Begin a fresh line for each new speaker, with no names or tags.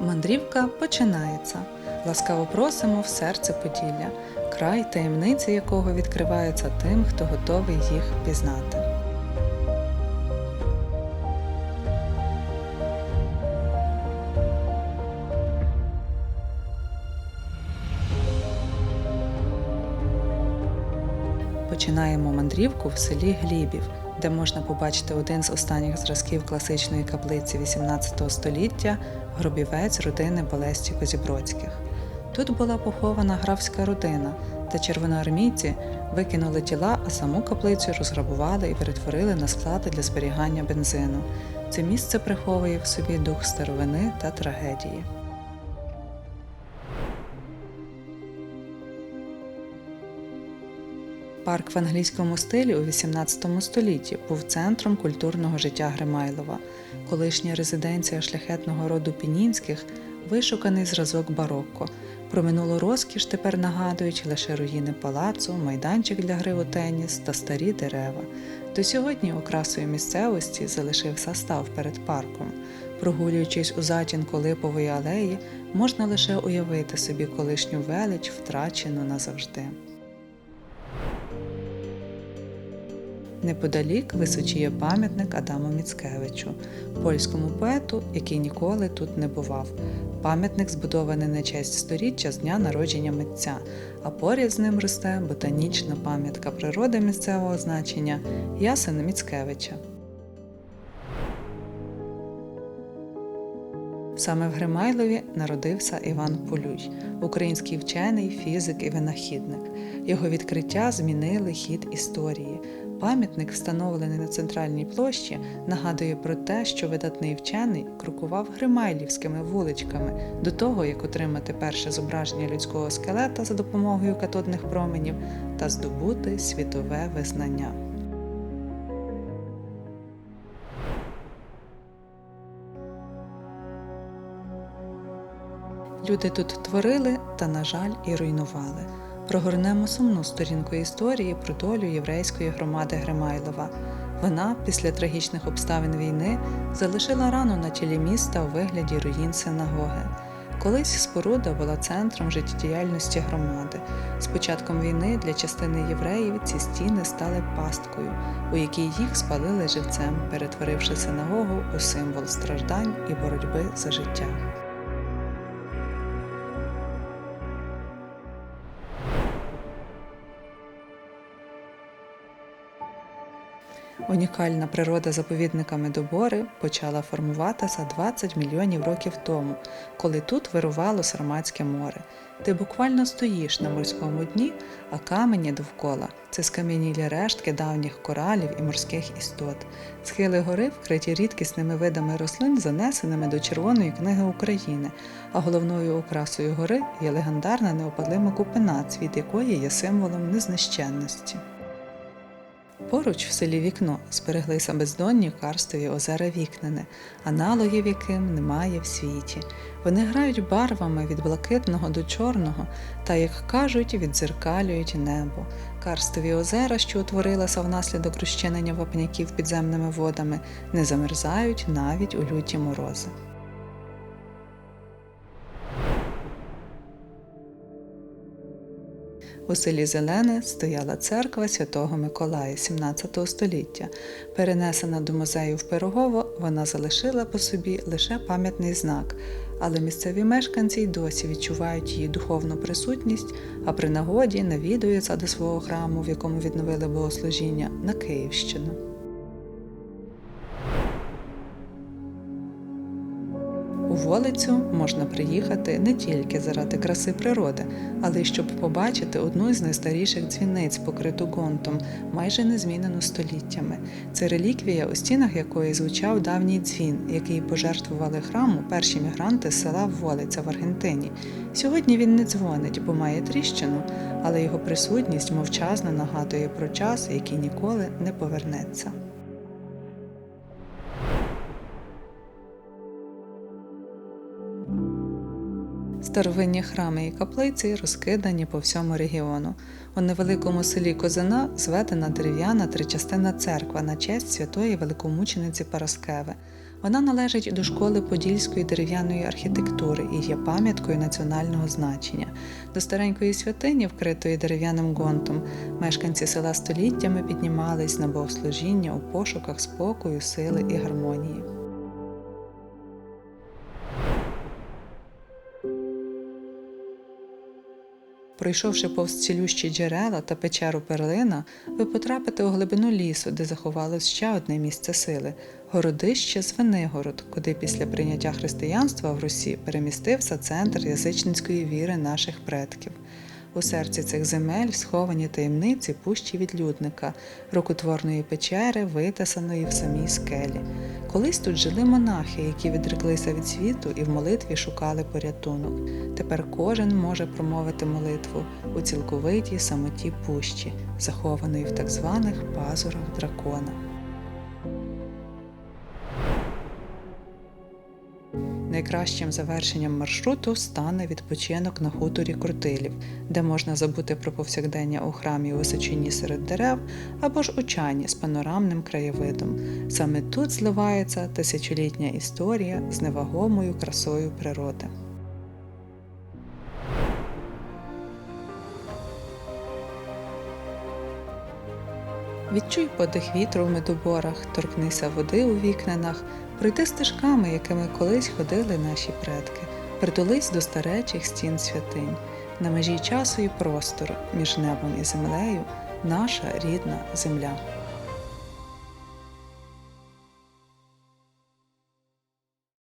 Мандрівка починається. Ласкаво просимо в серце Поділля, край таємниці якого відкриваються тим, хто готовий їх пізнати. Починаємо мандрівку в селі Глібів, де можна побачити один з останніх зразків класичної каплиці XVIII століття гробівець родини Болесті Козібродських. Тут була похована графська родина, та червоноармійці викинули тіла, а саму каплицю розграбували і перетворили на склади для зберігання бензину. Це місце приховує в собі дух старовини та трагедії. Парк в англійському стилі у XVIII столітті був центром культурного життя Гримайлова. Колишня резиденція шляхетного роду Пінінських вишуканий зразок барокко. Про минулу розкіш тепер нагадують лише руїни палацу, майданчик для гри у теніс та старі дерева. До сьогодні окрасою місцевості залишився став перед парком. Прогулюючись у затінку липової алеї, можна лише уявити собі колишню велич, втрачену назавжди. Неподалік височіє пам'ятник Адаму Міцкевичу, польському поету, який ніколи тут не бував. Пам'ятник збудований на честь сторіччя з дня народження митця, а поряд з ним росте ботанічна пам'ятка природи місцевого значення Ясена Міцкевича. Саме в Гримайлові народився Іван Полюй, український вчений, фізик і винахідник. Його відкриття змінили хід історії. Пам'ятник, встановлений на центральній площі, нагадує про те, що видатний вчений крокував гримайлівськими вуличками до того, як отримати перше зображення людського скелета за допомогою катодних променів та здобути світове визнання. Люди тут творили та, на жаль, і руйнували. Прогорнемо сумну сторінку історії про долю єврейської громади Гримайлова. Вона, після трагічних обставин війни, залишила рану на тілі міста у вигляді руїн синагоги. Колись споруда була центром життєдіяльності громади. З початком війни для частини євреїв ці стіни стали пасткою, у якій їх спалили живцем, перетворивши синагогу у символ страждань і боротьби за життя. Унікальна природа заповідника Медобори почала формуватися 20 мільйонів років тому, коли тут вирувало Сарматське море. Ти буквально стоїш на морському дні, а камені довкола це скам'янілі рештки давніх коралів і морських істот. Схили гори вкриті рідкісними видами рослин, занесеними до Червоної книги України, а головною окрасою гори є легендарна неопалима купина, цвіт якої є символом незнищенності. Поруч в селі Вікно збереглися бездонні карстові озера Вікнене, аналогів яким немає в світі. Вони грають барвами від блакитного до чорного та, як кажуть, відзеркалюють небо. Карстові озера, що утворилися внаслідок розчинення вапняків підземними водами, не замерзають навіть у люті морози. У селі Зелене стояла церква святого Миколая 17 століття. Перенесена до музею в Пирогово, вона залишила по собі лише пам'ятний знак, але місцеві мешканці й досі відчувають її духовну присутність, а при нагоді навідуються до свого храму, в якому відновили богослужіння, на Київщину. У Волицю можна приїхати не тільки заради краси природи, але й щоб побачити одну із найстаріших дзвіниць, покриту гонтом, майже незмінену століттями. Це реліквія, у стінах якої звучав давній дзвін, який пожертвували храму перші мігранти з села Волиця в Аргентині. Сьогодні він не дзвонить, бо має тріщину, але його присутність мовчазно нагадує про час, який ніколи не повернеться. Старовинні храми і каплиці розкидані по всьому регіону. У невеликому селі Козина зведена дерев'яна тричастинна церква на честь святої великомучениці Параскеви. Вона належить до школи подільської дерев'яної архітектури і є пам'яткою національного значення. До старенької святині, вкритої дерев'яним ґонтом, мешканці села століттями піднімались на богослужіння у пошуках спокою, сили і гармонії. Пройшовши повз цілющі джерела та печеру перлина, ви потрапите у глибину лісу, де заховалось ще одне місце сили городище Звенигород, куди після прийняття християнства в Русі перемістився центр язичницької віри наших предків. У серці цих земель сховані таємниці пущі відлюдника, рукотворної печери, витисаної в самій скелі. Колись тут жили монахи, які відреклися від світу і в молитві шукали порятунок. Тепер кожен може промовити молитву у цілковитій самоті пущі, захованої в так званих пазурах дракона. Найкращим завершенням маршруту стане відпочинок на хуторі Крутилів, де можна забути про повсякдення у храмі у височині серед дерев або ж у чані з панорамним краєвидом. Саме тут зливається тисячолітня історія з невагомою красою природи. Відчуй подих вітру в медоборах, торкнися води у вікненах, пройди стежками, якими колись ходили наші предки, притулись до старечих стін святинь, на межі часу і простору, між небом і землею, наша рідна земля.